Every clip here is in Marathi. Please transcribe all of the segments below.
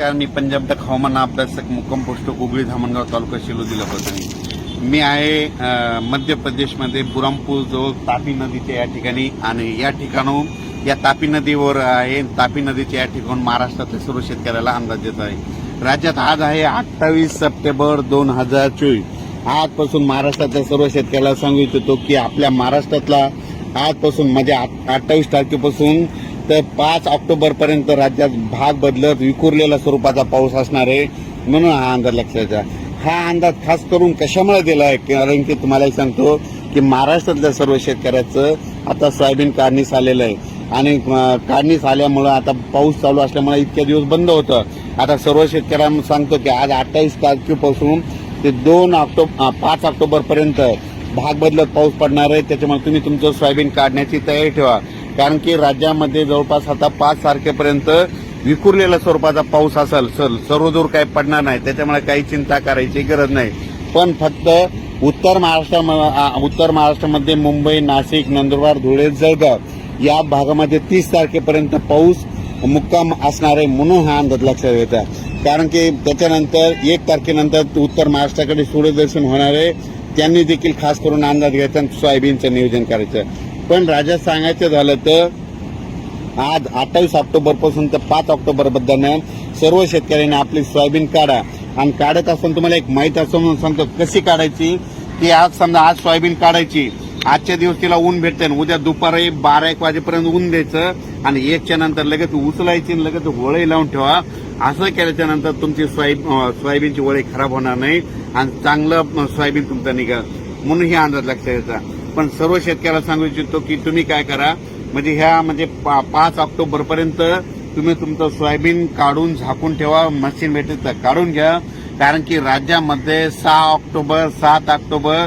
नमस्कार मी पंजाब तक हवामान अभ्यासक मुक्कम पोस्ट हुगळी धामणगाव तालुका शिलो जिल्हा प्रसंगी मी आहे मध्य प्रदेशमध्ये बुरामपूर जवळ तापी नदीच्या या ठिकाणी आणि या ठिकाणून या तापी नदीवर आहे. तापी नदीच्या या ठिकाण महाराष्ट्रातल्या सर्व शेतकऱ्याला अंदाज देत आहे. राज्यात आज आहे अठ्ठावीस सप्टेंबर दोन हजार चोवीस. आजपासून महाराष्ट्रातल्या सर्व शेतकऱ्याला सांगू इच्छितो की आपल्या महाराष्ट्रातला आजपासून म्हणजे अठ्ठावीस तारखेपासून तर पाच ऑक्टोबरपर्यंत राज्यात भाग बदलत विखुरलेल्या स्वरूपाचा पाऊस असणार आहे म्हणून हा अंदाज लक्षात घ्या. हा अंदाज खास करून कशामुळे दिला आहे? कारण की तुम्हालाही सांगतो की महाराष्ट्रातल्या सर्व शेतकऱ्याचं आता सोयाबीन काढणीस आलेलं आहे. आणि काढणीस आल्यामुळं आता पाऊस चालू असल्यामुळे इतक्या दिवस बंद होतं. आता सर्व शेतकऱ्यांना सांगतो की आज अठ्ठावीस तारखेपासून ते दोन ऑक्टोब पाच ऑक्टोबरपर्यंत भाग बदलत पाऊस पडणार आहे. त्याच्यामुळे तुम्ही तुमचं सोयाबीन काढण्याची तयारी ठेवा. कारण की राज्यामध्ये जवळपास आता पाच तारखेपर्यंत विखुरलेल्या स्वरूपाचा पाऊस असेल सर सर्वदूर काही पडणार नाही. त्याच्यामुळे काही चिंता करायची गरज नाही. पण फक्त उत्तर महाराष्ट्र उत्तर महाराष्ट्रामध्ये मुंबई नाशिक नंदुरबार धुळे जळगाव या भागामध्ये तीस तारखेपर्यंत पाऊस मुक्काम असणार आहे म्हणून हा अंदाज लक्षात येतात कारण की त्याच्यानंतर एक तारखेनंतर उत्तर महाराष्ट्राकडे सूर्यदर्शन होणार आहे. त्यांनी देखील खास करून अंदाज घ्यायचा आणि सोयाबीनचं नियोजन करायचं. पण राजा सांगायचं झालं तर आज अठ्ठावीस ऑक्टोबरपासून ते पाच ऑक्टोबर दरम्यान सर्व शेतकऱ्यांनी आपली सोयाबीन काढा. आणि काढत असताना तुम्हाला एक माहीत असं म्हणून सांगतो कशी काढायची? की आज समजा आज सोयाबीन काढायची आजच्या दिवस तिला ऊन भेटते आणि उद्या दुपारी बारा एक वाजेपर्यंत ऊन द्यायचं आणि एकच्या नंतर लगेच उचलायची आणि लगेच होळी लावून ठेवा. असं केल्याच्यानंतर तुमची सोयाबीन सोयाबीनची वळी खराब होणार नाही आणि चांगलं सोयाबीन तुमचं निघा म्हणून हे अंदाज लक्षात येतात पण सर्व शेतकऱ्याला सांगू इच्छितो की तुम्ही काय करा म्हणजे ह्या म्हणजे पा- पाच ऑक्टोबरपर्यंत तुम्ही तुमचं सोयाबीन काढून झाकून ठेवा मशीन भेटेल तर काढून घ्या. कारण की राज्यामध्ये सहा ऑक्टोबर सात ऑक्टोबर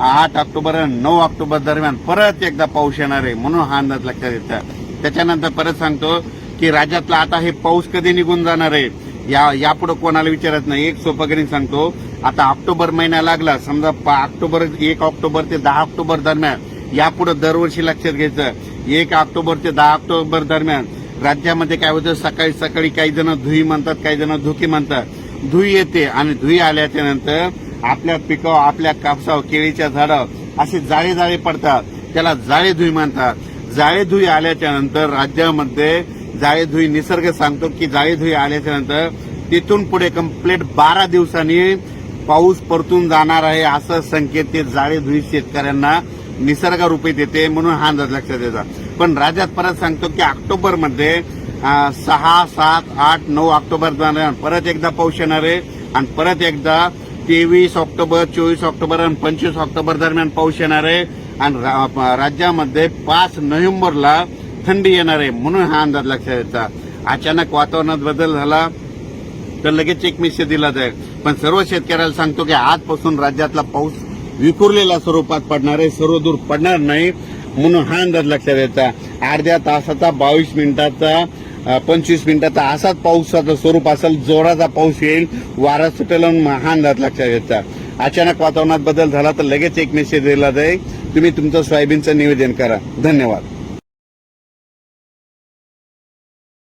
आठ ऑक्टोबर आणि नऊ ऑक्टोबर दरम्यान परत एकदा पाऊस येणार आहे म्हणून हा अंदाज लक्षात येतात त्याच्यानंतर परत सांगतो की राज्यातला आता हे पाऊस कधी निघून जाणार आहे? या यापुढे कोणाला विचारत नाही. एक सोपकरीने सांगतो. आता ऑक्टोबर महिना लागला. समजा ऑक्टोबर एक ऑक्टोबर ते दहा ऑक्टोबर दरम्यान. यापुढे दरवर्षी लक्षात घ्यायचं. एक ऑक्टोबर ते दहा ऑक्टोबर दरम्यान. राज्यामध्ये काय होतं? सकाळी सकाळी काही जण धुई म्हणतात काही जण धुकी म्हणतात. धुई येते आणि धुई आल्याच्यानंतर आपल्या पिकावर आपल्या कापसावर केळीच्या झाडावर असे जाळे जाळे पडतात. त्याला जाळे धुई म्हणतात. जाळे धुई आल्याच्यानंतर राज्यामध्ये जाळी धुई निसर्ग सांगतो की जाळीधुई आल्याच्यानंतर तिथून पुढे कंप्लीट बारा दिवसांनी पाऊस परतून जाणार आहे असं संकेत ते जाळीधुई शेतकऱ्यांना निसर्गरूपी देते म्हणून हा अंदाज लक्षात येतात पण राज्यात परत सांगतो की ऑक्टोबरमध्ये सहा सात आठ नऊ ऑक्टोबर दरम्यान परत एकदा पाऊस येणार आहे आणि परत एकदा तेवीस ऑक्टोबर चोवीस ऑक्टोबर आणि पंचवीस ऑक्टोबर दरम्यान पाऊस येणार आहे. आणि रा- राज्यामध्ये पाच नोव्हेंबरला थंडी येणार आहे म्हणून हा अंदाज लक्षात येतात अचानक वातावरणात बदल झाला तर लगेच एक मेसेज दिला जाईल. पण सर्व शेतकऱ्याला सांगतो की आजपासून राज्यातला पाऊस विखुरलेल्या स्वरूपात पडणार आहे सर्व दूर पडणार नाही म्हणून हा अंदाज लक्षात यायचा अर्ध्या तासाचा बावीस मिनिटाचा पंचवीस मिनिटाचा असाच पावसाचं स्वरूप असेल जोराचा पाऊस येईल वारा सुटेल हा अंदाज लक्षात यायचा अचानक वातावरणात बदल झाला तर लगेच एक मेसेज दिला जाईल. तुम्ही तुमचं सोयाबीनचं निवेदन करा. धन्यवाद.